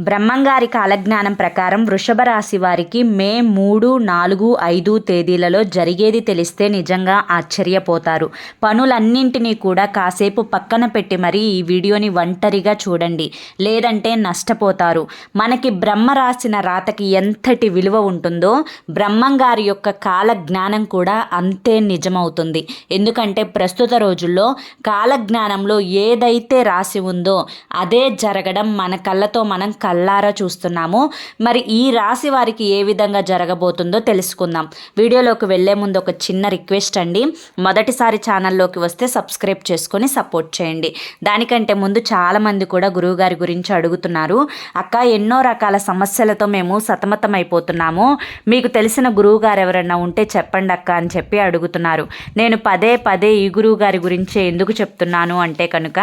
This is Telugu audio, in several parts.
బ్రహ్మంగారి కాలజ్ఞానం ప్రకారం వృషభ రాశి వారికి మే మూడు నాలుగు ఐదు తేదీలలో జరిగేది తెలిస్తే నిజంగా ఆశ్చర్యపోతారు. పనులన్నింటినీ కూడా కాసేపు పక్కన పెట్టి మరీ ఈ వీడియోని ఒంటరిగా చూడండి. లేదంటే నష్టపోతారు. మనకి బ్రహ్మ రాసిన రాతకి ఎంతటి విలువ ఉంటుందో బ్రహ్మంగారి యొక్క కాల జ్ఞానం కూడా అంతే నిజమవుతుంది. ఎందుకంటే ప్రస్తుత రోజుల్లో కాలజ్ఞానంలో ఏదైతే రాసి ఉందో అదే జరగడం మన కళ్ళతో మనం కళ్ళారా చూస్తున్నాము. మరి ఈ రాశి వారికి ఏ విధంగా జరగబోతుందో తెలుసుకుందాం. వీడియోలోకి వెళ్ళే ముందు ఒక చిన్న రిక్వెస్ట్ అండి. మొదటిసారి ఛానల్లోకి వస్తే సబ్స్క్రైబ్ చేసుకొని సపోర్ట్ చేయండి. దానికంటే ముందు చాలామంది కూడా గురువుగారి గురించి అడుగుతున్నారు. అక్క ఎన్నో రకాల సమస్యలతో మేము సతమతం అయిపోతున్నాము మీకు తెలిసిన గురువుగారు ఎవరైనా ఉంటే చెప్పండి అక్క అని చెప్పి అడుగుతున్నారు. నేను పదే పదే ఈ గురువు గారి గురించి ఎందుకు చెప్తున్నాను? అంటే కనుక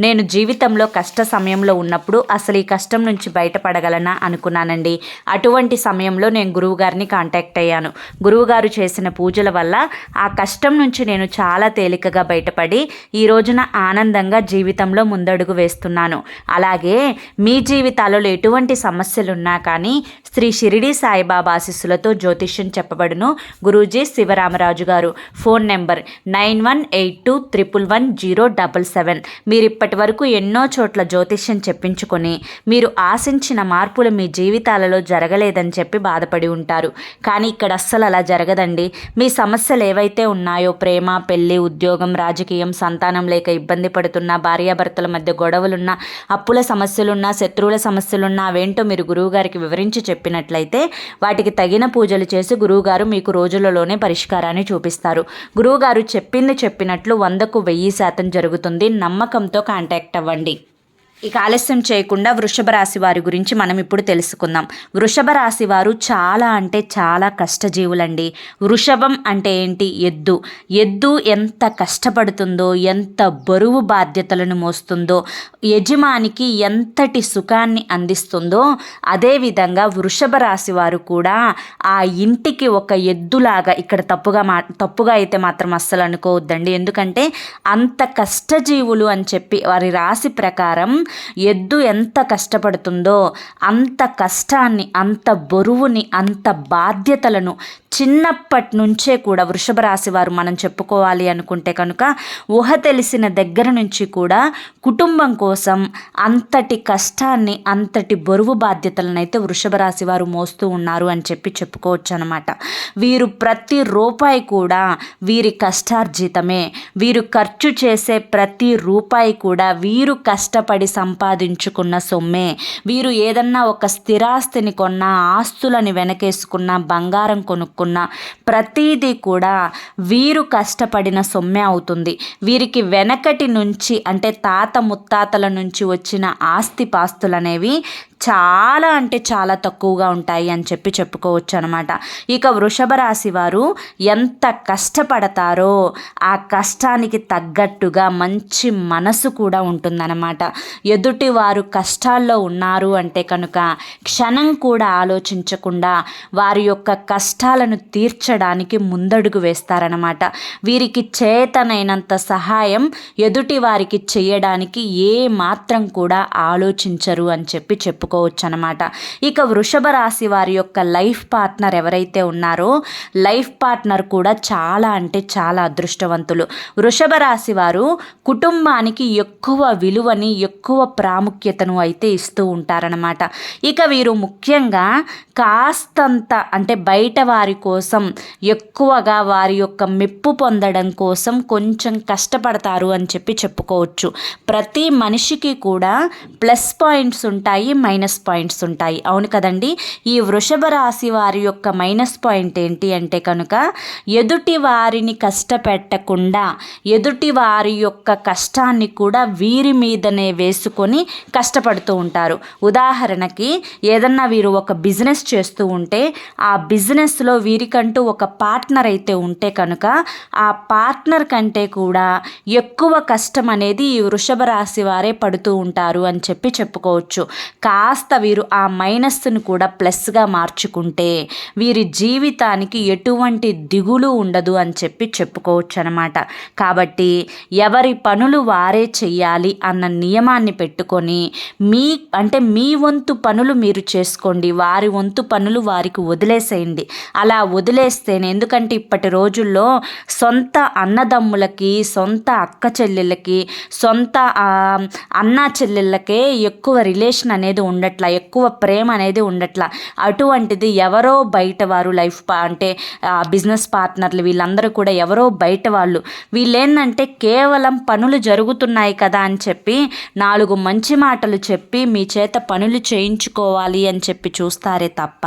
నేను జీవితంలో కష్ట సమయంలో ఉన్నప్పుడు అసలు ఈ కష్టం నుంచి బయటపడగలనా అనుకున్నానండి. అటువంటి సమయంలో నేను గురువుగారిని కాంటాక్ట్ అయ్యాను. గురువుగారు చేసిన పూజల వల్ల ఆ కష్టం నుంచి నేను చాలా తేలికగా బయటపడి ఈ రోజున ఆనందంగా జీవితంలో ముందడుగు వేస్తున్నాను. అలాగే మీ జీవితాలలో ఎటువంటి సమస్యలున్నా కానీ శ్రీ షిరిడి సాయిబాబా ఆశీస్సులతో జ్యోతిష్యం చెప్పబడును. గురూజీ శివరామరాజు గారు. Phone number nine one eight two triple one zero double seven. మీరు ఇప్పటి వరకు ఎన్నో చోట్ల జ్యోతిష్యం చెప్పించుకొని మీరు ఆశించిన మార్పులు మీ జీవితాలలో జరగలేదని చెప్పి బాధపడి ఉంటారు. కానీ ఇక్కడ అస్సలు అలా జరగదండి. మీ సమస్యలు ఏవైతే ఉన్నాయో ప్రేమ పెళ్ళి ఉద్యోగం రాజకీయం సంతానం లేక ఇబ్బంది పడుతున్న భార్యాభర్తల మధ్య గొడవలున్నా అప్పుల సమస్యలున్నా శత్రువుల సమస్యలున్నా అవేంటో మీరు గురువుగారికి వివరించి చెప్పినట్లయితే వాటికి తగిన పూజలు చేసి గురువుగారు మీకు రోజులలోనే పరిష్కారాన్ని చూపిస్తారు. గురువుగారు చెప్పింది చెప్పినట్లు వందకు వెయ్యి శాతం జరుగుతుంది. నమ్మకంతో కాంటాక్ట్ అవ్వండి. ఇక ఆలస్యం చేయకుండా వృషభ రాశి వారి గురించి మనం ఇప్పుడు తెలుసుకుందాం. వృషభ రాశి వారు చాలా అంటే చాలా కష్టజీవులండి. వృషభం అంటే ఏంటి? ఎద్దు. ఎద్దు ఎంత కష్టపడుతుందో ఎంత బరువు బాధ్యతలను మోస్తుందో యజమానికి ఎంతటి సుఖాన్ని అందిస్తుందో అదేవిధంగా వృషభ రాశి వారు కూడా ఆ ఇంటికి ఒక ఎద్దులాగా ఇక్కడ తప్పుగా మా తప్పుగా అయితే మాత్రం అస్సలు అనుకోవద్దండి. ఎందుకంటే అంత కష్టజీవులు అని చెప్పి వారి రాశి ప్రకారం ఎద్దు ఎంత కష్టపడుతుందో అంత కష్టాన్ని అంత బరువుని అంత బాధ్యతలను చిన్నప్పటి నుంచే కూడా వృషభ రాశి వారు మనం చెప్పుకోవాలి అనుకుంటే కనుక ఊహ తెలిసిన దగ్గర నుంచి కూడా కుటుంబం కోసం అంతటి కష్టాన్ని అంతటి బరువు బాధ్యతలను అయితే వృషభ రాశి వారు మోస్తూ ఉన్నారు అని చెప్పి చెప్పుకోవచ్చు అనమాట వీరు ప్రతి రూపాయి కూడా వీరి కష్టార్జితమే. వీరు ఖర్చు చేసే ప్రతి రూపాయి కూడా వీరు కష్టపడి సంపాదించుకున్న సొమ్మే. వీరు ఏదన్నా ఒక స్థిరాస్తిని కొన్న ఆస్తులని వెనకేసుకున్న బంగారం కొనుక్కున్న ప్రతీది కూడా వీరు కష్టపడిన సొమ్మే అవుతుంది. వీరికి వెనకటి నుంచి అంటే తాత ముత్తాతల నుంచి వచ్చిన ఆస్తి పాస్తులు అనేవి చాలా అంటే చాలా తక్కువగా ఉంటాయి అని చెప్పి చెప్పుకోవచ్చు అనమాట ఇక వృషభ రాశి వారు ఎంత కష్టపడతారో ఆ కష్టానికి తగ్గట్టుగా మంచి మనసు కూడా ఉంటుందన్నమాట. ఎదుటి వారు కష్టాల్లో ఉన్నారు అంటే కనుక క్షణం కూడా ఆలోచించకుండా వారి యొక్క కష్టాలను తీర్చడానికి ముందడుగు వేస్తారనమాట వీరికి చేతనైనంత సహాయం ఎదుటి వారికి చేయడానికి ఏ మాత్రం కూడా ఆలోచించరు అని చెప్పి చెప్పుకో చెప్పుకోవచ్చు అనమాట ఇక వృషభ రాశి వారి యొక్క లైఫ్ పార్ట్నర్ ఎవరైతే ఉన్నారో లైఫ్ పార్ట్నర్ కూడా చాలా అంటే చాలా అదృష్టవంతులు. వృషభ రాశి వారు కుటుంబానికి ఎక్కువ విలువని ఎక్కువ ప్రాముఖ్యతను అయితే ఇస్తూ ఉంటారనమాట ఇక వీరు ముఖ్యంగా కాస్తంత అంటే బయట వారి కోసం ఎక్కువగా వారి యొక్క మెప్పు పొందడం కోసం కొంచెం కష్టపడతారు అని చెప్పి చెప్పుకోవచ్చు. ప్రతి మనిషికి కూడా ప్లస్ పాయింట్స్ ఉంటాయి మైనస్ మైనస్ పాయింట్స్ ఉంటాయి. అవును కదండి? ఈ వృషభ రాశి వారి యొక్క మైనస్ పాయింట్ ఏంటి అంటే కనుక ఎదుటి వారిని కష్టపెట్టకుండా ఎదుటి వారి యొక్క కష్టాన్ని కూడా వీరి మీదనే వేసుకొని కష్టపడుతూ ఉంటారు. ఉదాహరణకి ఏదన్నా వీరు ఒక బిజినెస్ చేస్తూ ఉంటే ఆ బిజినెస్లో వీరికంటూ ఒక పార్ట్నర్ అయితే ఉంటే కనుక ఆ పార్ట్నర్ కంటే కూడా ఎక్కువ కష్టం అనేది ఈ వృషభ రాశి వారే పడుతూ ఉంటారు అని చెప్పి చెప్పుకోవచ్చు. కా కాస్త వీరు ఆ మైనస్ను కూడా ప్లస్గా మార్చుకుంటే వీరి జీవితానికి ఎటువంటి దిగులు ఉండదు అని చెప్పి చెప్పుకోవచ్చు అనమాట కాబట్టి ఎవరి పనులు వారే చెయ్యాలి అన్న నియమాన్ని పెట్టుకొని మీ అంటే మీ వంతు పనులు మీరు చేసుకోండి వారి వంతు పనులు వారికి వదిలేసేయండి. అలా వదిలేస్తేనే ఎందుకంటే ఇప్పటి రోజుల్లో సొంత అన్నదమ్ములకి సొంత అక్క చెల్లెళ్ళకి సొంత అన్నా చెల్లెళ్ళకే ఎక్కువ రిలేషన్ అనేది ఉండట్లా ఎక్కువ ప్రేమ అనేది ఉండట్లా. అటువంటిది ఎవరో బయట వారు లైఫ్ అంటే బిజినెస్ పార్ట్నర్లు వీళ్ళందరూ కూడా ఎవరో బయట వాళ్ళు. వీళ్ళేందంటే కేవలం పనులు జరుగుతున్నాయి కదా అని చెప్పి నాలుగు మంచి మాటలు చెప్పి మీ చేత పనులు చేయించుకోవాలి అని చెప్పి చూస్తారే తప్ప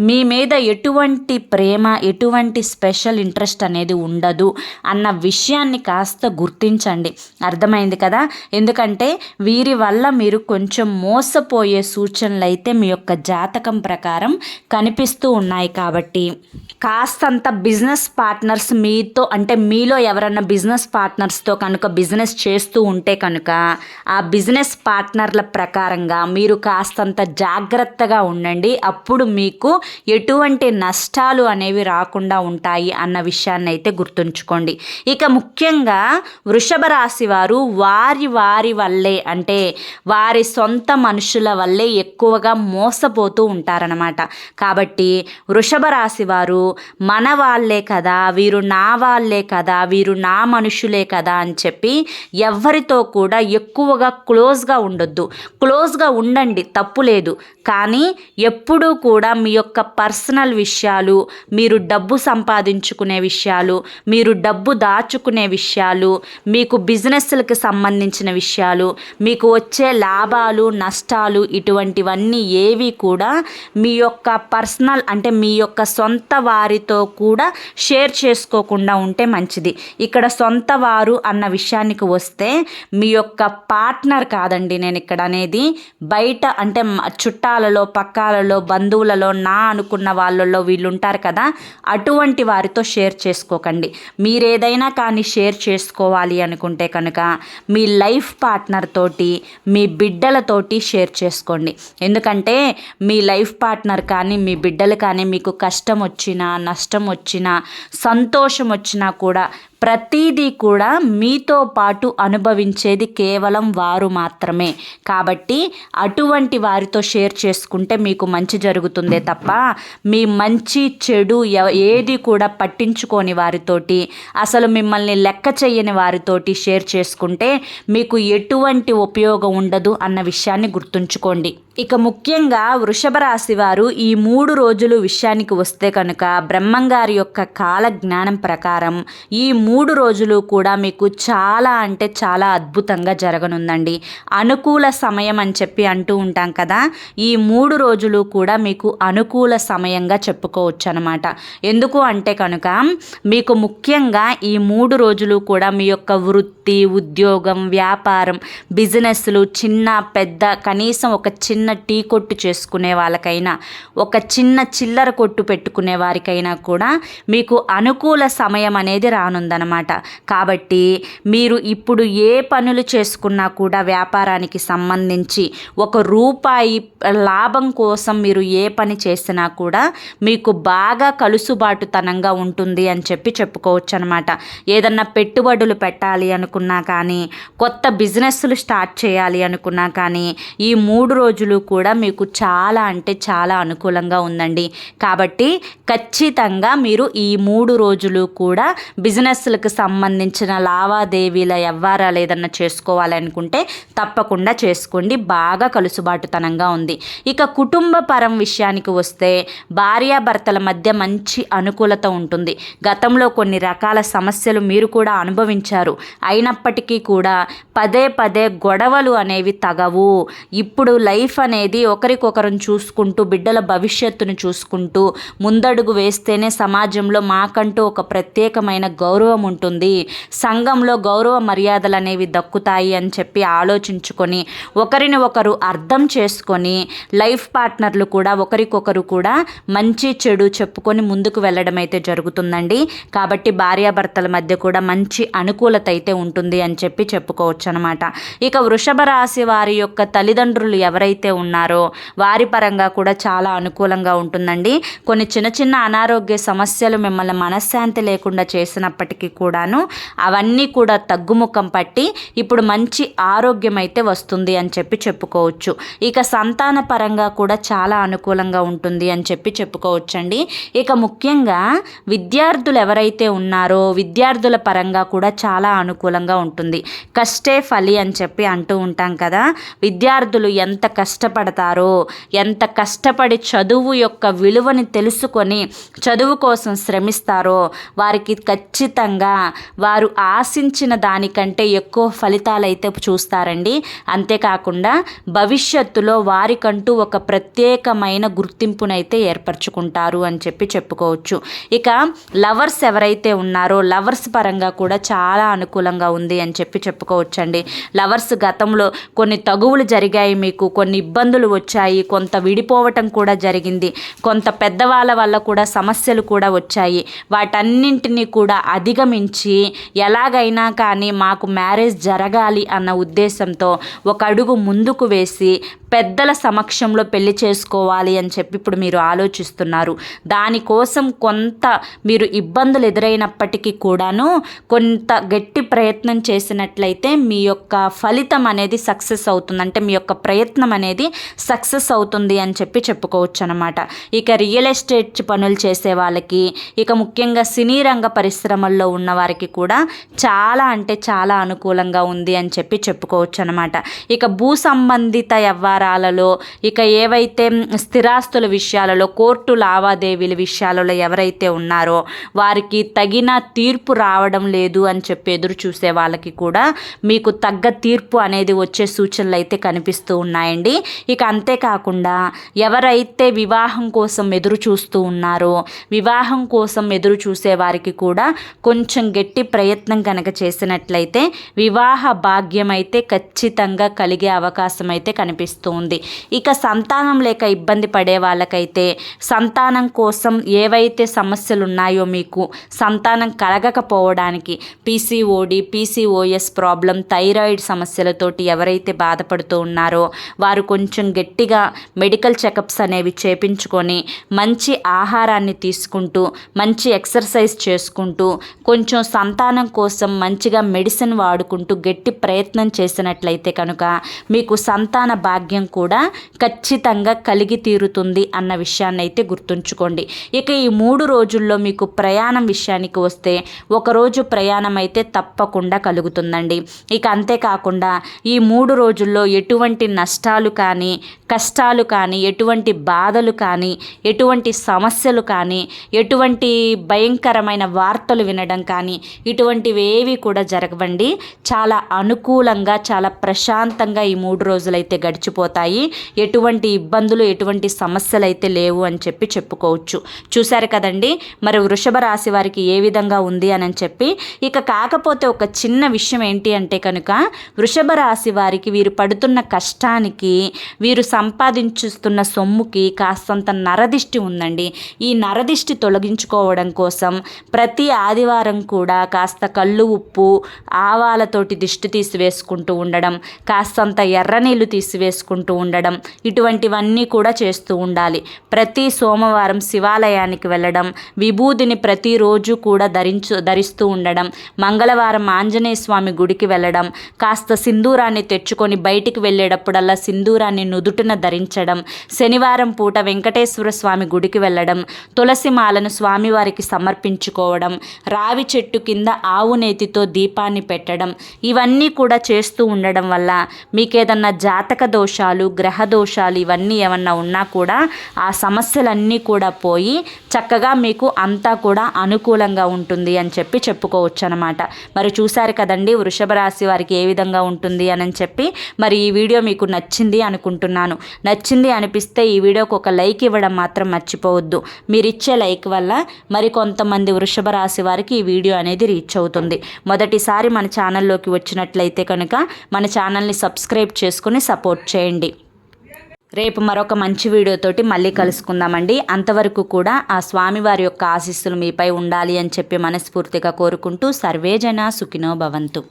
మీ మీద ఎటువంటి ప్రేమ ఎటువంటి స్పెషల్ ఇంట్రెస్ట్ అనేది ఉండదు అన్న విషయాన్ని కాస్త గుర్తించండి. అర్థమైంది కదా? ఎందుకంటే వీరి వల్ల మీరు కొంచెం మోసపోయే సూచనలు అయితే మీ యొక్క జాతకం ప్రకారం కనిపిస్తూ ఉన్నాయి కాబట్టి. కాస్తంత బిజినెస్ పార్ట్నర్స్ మీతో అంటే మీలో ఎవరన్నా బిజినెస్ పార్ట్నర్స్తో కనుక బిజినెస్ చేస్తూ ఉంటే కనుక ఆ బిజినెస్ పార్ట్నర్ల ప్రకారంగా మీరు కాస్తంత జాగ్రత్తగా ఉండండి. అప్పుడు మీకు ఎటువంటి నష్టాలు అనేవి రాకుండా ఉంటాయి అన్న విషయాన్ని అయితే గుర్తుంచుకోండి. ఇక ముఖ్యంగా వృషభ రాశి వారు వారి వారి వల్లే అంటే వారి సొంత మనుషుల వల్ల ఎక్కువగా మోసపోతూ ఉంటారనమాట కాబట్టి వృషభ రాశి వారు మన వాళ్ళే కదా వీరు నా వాళ్ళే కదా వీరు నా మనుషులే కదా అని చెప్పి ఎవరితో కూడా ఎక్కువగా క్లోజ్గా ఉండొద్దు. క్లోజ్గా ఉండండి తప్పు లేదు. కానీ ఎప్పుడూ కూడా మీ యొక్క పర్సనల్ విషయాలు మీరు డబ్బు సంపాదించుకునే విషయాలు మీరు డబ్బు దాచుకునే విషయాలు మీకు బిజినెస్లకు సంబంధించిన విషయాలు మీకు వచ్చే లాభాలు నష్టాలు ఇటువంటివన్నీ ఏవి కూడా మీ యొక్క పర్సనల్ అంటే మీ యొక్క సొంత వారితో కూడా షేర్ చేసుకోకుండా ఉంటే మంచిది. ఇక్కడ సొంత వారు అన్న విషయానికి వస్తే మీ యొక్క పార్ట్నర్ కాదండి నేను ఇక్కడ అనేది. బయట అంటే చుట్టాలలో పక్కాలలో బంధువులలో నా అనుకున్న వాళ్ళలో వీళ్ళు ఉంటారు కదా అటువంటి వారితో షేర్ చేసుకోకండి. మీరేదైనా కానీ షేర్ చేసుకోవాలి అనుకుంటే కనుక మీ లైఫ్ పార్ట్నర్ తోటి మీ బిడ్డలతోటి షేర్ చేసుకో చేసుకోండి. ఎందుకంటే మీ లైఫ్ పార్ట్నర్ కానీ మీ బిడ్డలు కానీ మీకు కష్టం వచ్చినా నష్టం వచ్చినా సంతోషం వచ్చినా కూడా ప్రతీదీ కూడా మీతో పాటు అనుభవించేది కేవలం వారు మాత్రమే. కాబట్టి అటువంటి వారితో షేర్ చేసుకుంటే మీకు మంచి జరుగుతుందే తప్ప మీ మంచి చెడు ఏది కూడా పట్టించుకోని వారితోటి అసలు మిమ్మల్ని లెక్క చేయని వారితోటి షేర్ చేసుకుంటే మీకు ఎటువంటి ఉపయోగం ఉండదు అన్న విషయాన్ని గుర్తుంచుకోండి. ఇక ముఖ్యంగా వృషభ రాశి వారు ఈ మూడు రోజులు విషయానికి వస్తే కనుక బ్రహ్మంగారి యొక్క కాల జ్ఞానం ప్రకారం ఈ మూడు రోజులు కూడా మీకు చాలా అంటే చాలా అద్భుతంగా జరగనుందండి. అనుకూల సమయం అని చెప్పి అంటూ ఉంటాం కదా ఈ మూడు రోజులు కూడా మీకు అనుకూల సమయంగా చెప్పుకోవచ్చు అనమాట ఎందుకు అంటే కనుక మీకు ముఖ్యంగా ఈ మూడు రోజులు కూడా మీ యొక్క వృత్తి ఉద్యోగం వ్యాపారం బిజినెస్లు చిన్న పెద్ద కనీసం ఒక చిన్న టీ కొట్టు చేసుకునే వాళ్ళకైనా ఒక చిన్న చిల్లర కొట్టు పెట్టుకునే వారికైనా కూడా మీకు అనుకూల సమయం అనేది రానుందనమాట కాబట్టి మీరు ఇప్పుడు ఏ పనులు చేసుకున్నా కూడా వ్యాపారానికి సంబంధించి ఒక రూపాయి లాభం కోసం మీరు ఏ పని చేసినా కూడా మీకు బాగా కలుసుబాటుతనంగా ఉంటుంది అని చెప్పి చెప్పుకోవచ్చు అనమాట ఏదన్నా పెట్టుబడులు పెట్టాలి అనుకున్నా కానీ కొత్త బిజినెస్లు స్టార్ట్ చేయాలి అనుకున్నా కానీ ఈ మూడు రోజులు కూడా మీకు చాలా అంటే చాలా అనుకూలంగా ఉందండి. కాబట్టి ఖచ్చితంగా మీరు ఈ మూడు రోజులు కూడా బిజినెస్ బిజినెస్లకు సంబంధించిన లావాదేవీల వ్యవహారాలు ఏదన్నా చేసుకోవాలనుకుంటే తప్పకుండా చేసుకోండి. బాగా కలుసుబాటుతనంగా ఉంది. ఇక కుటుంబ పరం విషయానికి వస్తే భార్యాభర్తల మధ్య మంచి అనుకూలత ఉంటుంది. గతంలో కొన్ని రకాల సమస్యలు మీరు కూడా అనుభవించారు. అయినప్పటికీ కూడా పదే పదే గొడవలు అనేవి తగవు. ఇప్పుడు లైఫ్ అనేది ఒకరికొకరం చూసుకుంటూ బిడ్డల భవిష్యత్తును చూసుకుంటూ ముందడుగు వేస్తేనే సమాజంలో మాకంటూ ఒక ప్రత్యేకమైన గౌరవం గౌరవం ఉంటుంది. సంఘంలో గౌరవ మర్యాదలు అనేవి దక్కుతాయి అని చెప్పి ఆలోచించుకొని ఒకరిని ఒకరు అర్థం చేసుకొని లైఫ్ పార్ట్నర్లు కూడా ఒకరికొకరు కూడా మంచి చెడు చెప్పుకొని ముందుకు వెళ్ళడం అయితే జరుగుతుందండి. కాబట్టి భార్యాభర్తల మధ్య కూడా మంచి అనుకూలత అయితే ఉంటుంది అని చెప్పి చెప్పుకోవచ్చు అనమాట ఇక వృషభ రాశి వారి యొక్క తల్లిదండ్రులు ఎవరైతే ఉన్నారో వారి పరంగా కూడా చాలా అనుకూలంగా ఉంటుందండి. కొన్ని చిన్న చిన్న అనారోగ్య సమస్యలు మిమ్మల్ని మనశ్శాంతి లేకుండా చేసినప్పటికీ కూడాను అవన్నీ కూడా తగ్గుముఖం పట్టి ఇప్పుడు మంచి ఆరోగ్యం అయితే వస్తుంది అని చెప్పి చెప్పుకోవచ్చు. ఇక సంతాన పరంగా కూడా చాలా అనుకూలంగా ఉంటుంది అని చెప్పి చెప్పుకోవచ్చండి. ఇక ముఖ్యంగా విద్యార్థులు ఎవరైతే ఉన్నారో విద్యార్థుల పరంగా కూడా చాలా అనుకూలంగా ఉంటుంది. కష్టే ఫలి అని చెప్పి అంటూ ఉంటాం కదా. విద్యార్థులు ఎంత కష్టపడతారో ఎంత కష్టపడి చదువు యొక్క విలువని తెలుసుకొని చదువు కోసం శ్రమిస్తారో వారికి ఖచ్చితంగా వారు ఆశించిన దానికంటే ఎక్కువ ఫలితాలు అయితే చూస్తారండి. అంతేకాకుండా భవిష్యత్తులో వారికంటూ ఒక ప్రత్యేకమైన గుర్తింపునైతే ఏర్పరచుకుంటారు అని చెప్పి చెప్పుకోవచ్చు. ఇక లవర్స్ ఎవరైతే ఉన్నారో లవర్స్ పరంగా కూడా చాలా అనుకూలంగా ఉంది అని చెప్పి చెప్పుకోవచ్చండి. లవర్స్ గతంలో కొన్ని తగువులు జరిగాయి మీకు కొన్ని ఇబ్బందులు వచ్చాయి కొంత విడిపోవటం కూడా జరిగింది కొంత పెద్దవాళ్ళ వల్ల కూడా సమస్యలు కూడా వచ్చాయి. వాటన్నింటినీ కూడా అధిగమించి ఎలాగైనా కానీ మాకు మ్యారేజ్ జరగాలి అన్న ఉద్దేశంతో ఒక అడుగు ముందుకు వేసి పెద్దల సమక్షంలో పెళ్ళి చేసుకోవాలి అని చెప్పి ఇప్పుడు మీరు ఆలోచిస్తున్నారు. దానికోసం కొంత మీరు ఇబ్బందులు ఎదురైనప్పటికీ కూడాను కొంత గట్టి ప్రయత్నం చేసినట్లయితే మీ యొక్క ఫలితం అనేది సక్సెస్ అవుతుంది. అంటే మీ యొక్క ప్రయత్నం అనేది సక్సెస్ అవుతుంది అని చెప్పి చెప్పుకోవచ్చు అనమాట ఇక రియల్ ఎస్టేట్ పనులు చేసే వాళ్ళకి ఇక ముఖ్యంగా సినీ రంగ పరిశ్రమల్లో ఉన్న వారికి కూడా చాలా అంటే చాలా అనుకూలంగా ఉంది అని చెప్పి చెప్పుకోవచ్చు అనమాట ఇక భూ సంబంధిత వ్యవహారాలలో ఇక ఏవైతే స్థిరాస్తుల విషయాలలో కోర్టు లావాదేవీల విషయాలలో ఎవరైతే ఉన్నారో వారికి తగిన తీర్పు రావడం లేదు అని చెప్పి ఎదురు చూసే వాళ్ళకి కూడా మీకు తగ్గ తీర్పు అనేది వచ్చే సూచనలు అయితే కనిపిస్తూ ఉన్నాయండి. ఇక అంతేకాకుండా ఎవరైతే వివాహం కోసం ఎదురు చూస్తూ ఉన్నారో వివాహం కోసం ఎదురు చూసే వారికి కూడా కొంచెం గట్టి ప్రయత్నం కనుక చేసినట్లయితే వివాహ భాగ్యం అయితే ఖచ్చితంగా కలిగే అవకాశం అయితే కనిపిస్తుంది. ఇక సంతానం లేక ఇబ్బంది పడే వాళ్ళకైతే సంతానం కోసం ఏవైతే సమస్యలు ఉన్నాయో మీకు సంతానం కలగకపోవడానికి పీసీఓడి పీసీఓఎస్ ప్రాబ్లం థైరాయిడ్ సమస్యలతోటి ఎవరైతే బాధపడుతూ ఉన్నారో వారు కొంచెం గట్టిగా మెడికల్ చెకప్స్ అనేవి చేపించుకొని మంచి ఆహారాన్ని తీసుకుంటూ మంచి ఎక్సర్సైజ్ చేసుకుంటూ కొంచెం సంతానం కోసం మంచిగా మెడిసిన్ వాడుకుంటూ గట్టి ప్రయత్నం చేసినట్లయితే కనుక మీకు సంతాన భాగ్యం కూడా ఖచ్చితంగా కలిగి తీరుతుంది అన్న విషయాన్ని అయితే గుర్తుంచుకోండి. ఇక ఈ మూడు రోజుల్లో మీకు ప్రయాణం విషయానికి వస్తే ఒకరోజు ప్రయాణం అయితే తప్పకుండా కలుగుతుందండి. ఇక అంతేకాకుండా ఈ మూడు రోజుల్లో ఎటువంటి నష్టాలు కానీ కష్టాలు కానీ ఎటువంటి బాధలు కానీ ఎటువంటి సమస్యలు కానీ ఎటువంటి భయంకరమైన వార్తలు వినడం కానీ ఇటువంటివేవి కూడా జరగవండి. చాలా అనుకూలంగా చాలా ప్రశాంతంగా ఈ మూడు రోజులైతే గడిచిపోతాయి. ఎటువంటి ఇబ్బందులు ఎటువంటి సమస్యలు అయితే లేవు అని చెప్పి చెప్పుకోవచ్చు. చూశారు కదండి? మరి వృషభ రాశి వారికి ఏ విధంగా ఉంది అని చెప్పి. ఇక కాకపోతే ఒక చిన్న విషయం ఏంటి అంటే కనుక వృషభ రాశి వారికి వీరు పడుతున్న కష్టానికి వీరు సంపాదించుస్తున్న సొమ్ముకి కాస్తంత నరదిష్టి ఉందండి. ఈ నరదిష్టి తొలగించుకోవడం కోసం ప్రతి ఆదివారం కూడా కాస్త కళ్ళు ఉప్పు ఆవాలతోటి దిష్టి తీసివేసుకుంటూ ఉండడం కాస్తంత ఎర్ర నీళ్ళు తీసివేసుకుంటూ ఉండడం ఇటువంటివన్నీ కూడా చేస్తూ ఉండాలి. ప్రతి సోమవారం శివాలయానికి వెళ్ళడం విభూదిని ప్రతిరోజు కూడా ధరించు ధరిస్తూ ఉండడం మంగళవారం ఆంజనేయ స్వామి గుడికి వెళ్ళడం కాస్త సింధూరాన్ని తెచ్చుకొని బయటికి వెళ్ళేటప్పుడల్లా సింధూరాన్ని నుదుటిన ధరించడం శనివారం పూట వెంకటేశ్వర స్వామి గుడికి వెళ్ళడం తులసి మాలను స్వామివారికి సమర్పించుకోవడం రావి చెట్టు కింద ఆవు నేతితో దీపాన్ని పెట్టడం ఇవన్నీ కూడా చేస్తూ ఉండడం వల్ల మీకేదన్నా జాతక దోషాలు గ్రహ దోషాలు ఇవన్నీ ఏమన్నా ఉన్నా కూడా ఆ సమస్యలన్నీ కూడా పోయి చక్కగా మీకు అంతా కూడా అనుకూలంగా ఉంటుంది అని చెప్పి చెప్పుకోవచ్చు అనమాట మరి చూశారు కదండి వృషభ రాశి వారికి ఏ విధంగా ఉంటుంది అని చెప్పి మరి ఈ వీడియో మీకు నచ్చింది అనుకుంటున్నాను. నచ్చింది అనిపిస్తే ఈ వీడియోకి ఒక లైక్ ఇవ్వడం మాత్రం మర్చిపోవద్దు. మీరు ఇచ్చే లైక్ వల్ల మరి కొంతమంది వృషభ రాశి వారికి ఈ వీడియో అనేది రీచ్ అవుతుంది. మొదటిసారి మన ఛానల్లోకి వచ్చినట్లయితే కనుక మన ఛానల్ని సబ్స్క్రైబ్ చేసుకుని సపోర్ట్ చేయండి. రేపు మరొక మంచి వీడియోతోటి మళ్ళీ కలుసుకుందామండి. అంతవరకు కూడా ఆ స్వామివారి యొక్క ఆశీస్సులు మీపై ఉండాలి అని చెప్పి మనస్ఫూర్తిగా కోరుకుంటూ సర్వేజన సుఖినో భవంతు.